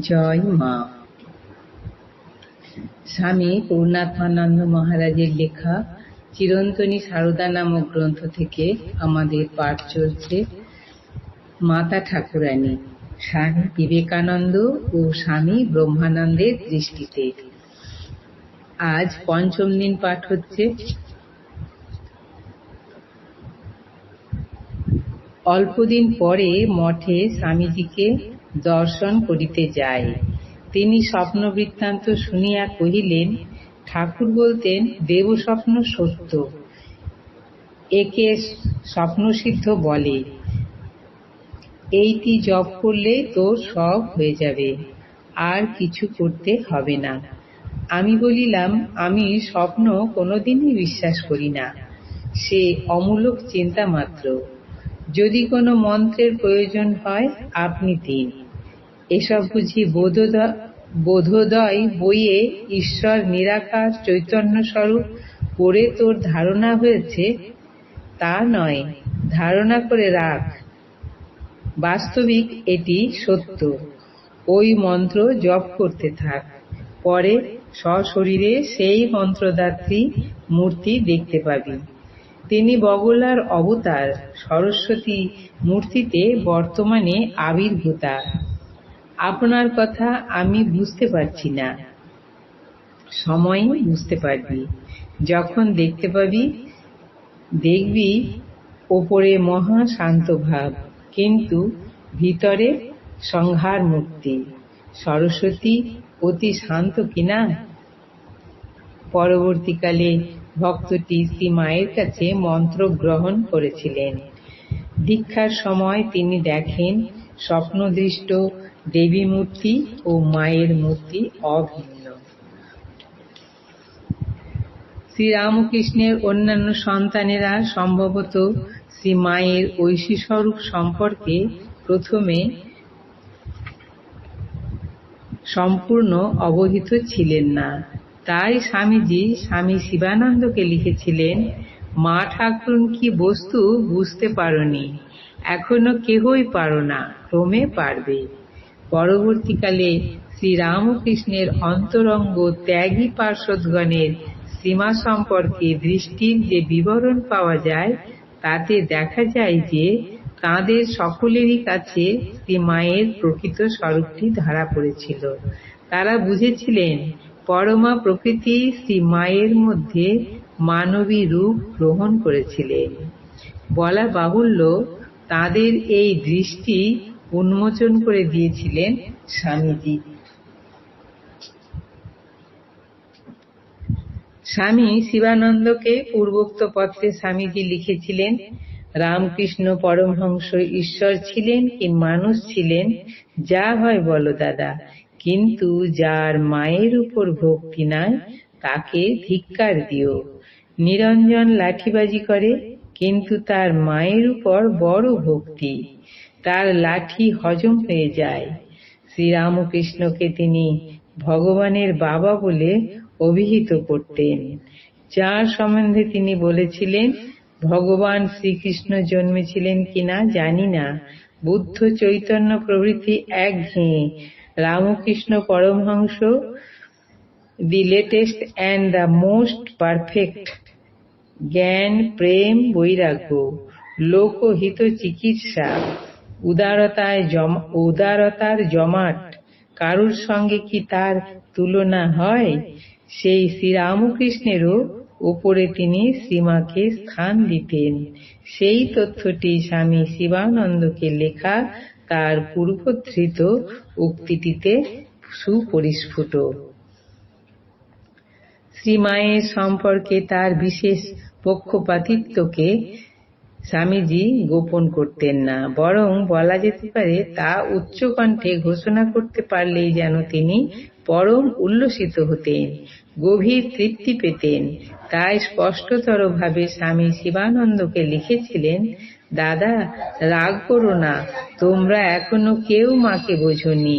জয় মা। স্বামী পূর্ণাত্মানন্দ মহারাজের লেখা চিরন্তনী সারদা নামক গ্রন্থ থেকে আমাদের পাঠ চলছে। মাতা ঠাকুরানী, স্বামী বিবেকানন্দ ও স্বামী ব্রহ্মানন্দের দৃষ্টিতে। আজ পঞ্চম দিন পাঠ হচ্ছে। অল্পদিন পরে মঠে স্বামীজিকে দর্শন করিতে যায়। তিনি স্বপ্ন বৃত্তান্ত শুনিয়া কহিলেন, ঠাকুর বলতেন, দেব স্বপ্ন সত্য। একে স্বপ্নসিদ্ধ বলে। এইটি জপ করলে তো সব হয়ে যাবে। আর কিছু করতে হবে না। আমি বলিলাম, আমি স্বপ্ন কোনোদিনই বিশ্বাস করি না। সে অমূলক চিন্তা মাত্র। যদি কোনো মন্ত্রের প্রয়োজন হয়, আপনি দিন। এসব বুঝি বোধোদয় বইয়ে ঈশ্বর নিরাকার চৈতন্য স্বরূপ পড়ে তোর ধারণা হয়েছে? তা নয়, ধারণা করে রাখ। বাস্তবিক এটি সত্য। ওই মন্ত্র জপ করতে থাক। পরে সশরীরে সেই মন্ত্রদাত্রী মূর্তি দেখতে পাবি। তিনি বগলার অবতার, সরস্বতী মূর্তিতে বর্তমানে আবির্ভূতা। আপনার কথা আমি বুঝতে পারছি না। সময় বুঝতে পারবি। যখন দেখতে পাবি, দেখবি ওপরে মহা শান্ত ভাব, কিন্তু ভিতরে সংহার মূর্তি সরস্বতী, অতি শান্ত কিনা পরবর্তীকালে ভক্তটি শ্রী মায়ের কাছে মন্ত্র গ্রহণ করেছিলেন। দীক্ষার সময় তিনি দেখেন স্বপ্নদৃষ্ট দেবী মূর্তি ও মায়ের মূর্তি অভিন্ন। শ্রীরামকৃষ্ণের অন্যান্য সন্তানেরা সম্ভবত শ্রী মায়ের ঐশী স্বরূপ সম্পর্কে প্রথমে সম্পূর্ণ অবহিত ছিলেন না। তাই স্বামীজি স্বামী শিবানন্দকে লিখেছিলেন, মা ঠাকুরুন, কি বস্তু বুঝতে পারনি? এখনও কেহই পারো না, ক্রমে পারবে। পরবর্তীকালে শ্রীরামকৃষ্ণের অন্তরঙ্গ ত্যাগী পার্শ্বদগণের সীমা সম্পর্কে দৃষ্টির যে বিবরণ পাওয়া যায়, তাতে দেখা যায় যে তাঁদের সকলেরই কাছে শ্রী মায়ের প্রকৃত স্বরূপটি ধরা পড়েছিল। তারা বুঝেছিলেন, পরমা প্রকৃতি শ্রী মায়ের মধ্যে মানবী রূপ গ্রহণ করেছিলেন। বলা বাহুল্য, তাদের এই দৃষ্টি উন্মোচন করে দিয়েছিলেন স্বামীজি। স্বামী শিবানন্দকে পূর্বোক্ত পত্রে স্বামীজি লিখেছিলেন, রামকৃষ্ণ পরমহংস ঈশ্বর ছিলেন কি মানুষ ছিলেন? যা হয় বলো দাদা। কিন্তু যার মায়ের উপর ভক্তি নাই, তাকে ধিক্কার দিও। নিরঞ্জন লাঠিবাজি করে, কিন্তু তার মায়ের উপর বড় ভক্তি। তার লাঠি হজম হয়ে যায়। শ্রীরামকৃষ্ণকে তিনি ভগবানের বাবা বলে অভিহিত করতেন। যার সম্বন্ধে তিনি বলেছিলেন, ভগবান শ্রীকৃষ্ণ জন্মেছিলেন কিনা জানি না। বুদ্ধ চৈতন্য প্রভৃতি এক ঘেয়ে। Ramakrishna Paramahamsa, the latest and the most perfect জ্ঞান, প্রেম, বৈরাগ্য, লোকহিত চিকিৎসা। উদারতায় উদারতার জমাট, কারুর সঙ্গে কি তার তুলনা হয়? সেই শ্রীরামকৃষ্ণেরও উপরে তিনি শ্রীমাকে স্থান দিতেন। সেই তথ্যটি স্বামী শিবানন্দকে লেখা তার পূর্বধৃত উক্তিটিতে সুপরিস্ফুট। শ্রীমায়ের সম্পর্কে তার বিশেষ পক্ষপাতিত্বকে স্বামীজি গোপন করতেন না, বরং বলা যেতে পারে তা উচ্চকণ্ঠে ঘোষণা করতে পারলেই যেন তিনি পরম উল্লসিত হতেন, গভীর তৃপ্তি পেতেন। তাই স্পষ্টতর ভাবে স্বামী শিবানন্দকে লিখেছিলেন, দাদা, রাগ করো না, তোমরা এখনও কেউ মাকে বোঝনি।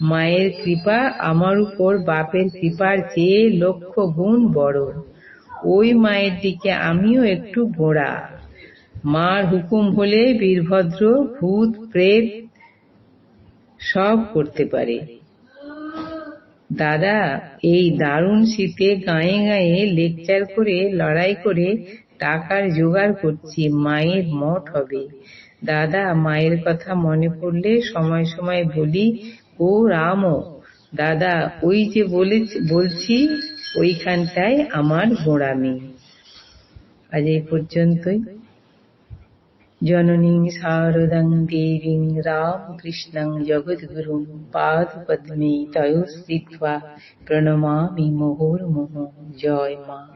মায়ের কৃপা আমার উপর, বাপের কৃপার চেয়ে লক্ষ গুণ বড়। ওই মায়ের দিকে আমিও একটু গোড়া মার হুকুম হলে বীরভদ্র, ভূত, প্রেত সব করতে পারে। দাদা, এই দারুণ শীতে গাঁয়ে গাঁয়ে লেকচার করে, লড়াই করে টাকার জোগাড় করছি, মায়ের মঠ হবে। দাদা, মায়ের কথা মনে পড়লে সময় সময় বলি, ও রাম দাদা, ওই যে বলে বলছি, ওইখানটায় আমার গোড়ামি। আজ এই পর্যন্তই। জননীং শারদাং দেবীং রামকৃষ্ণং জগদ্গুরুং পাদপদ্মে তয়োস্থিত্বা প্রণমামি মুহুর্মুহু জয় মা।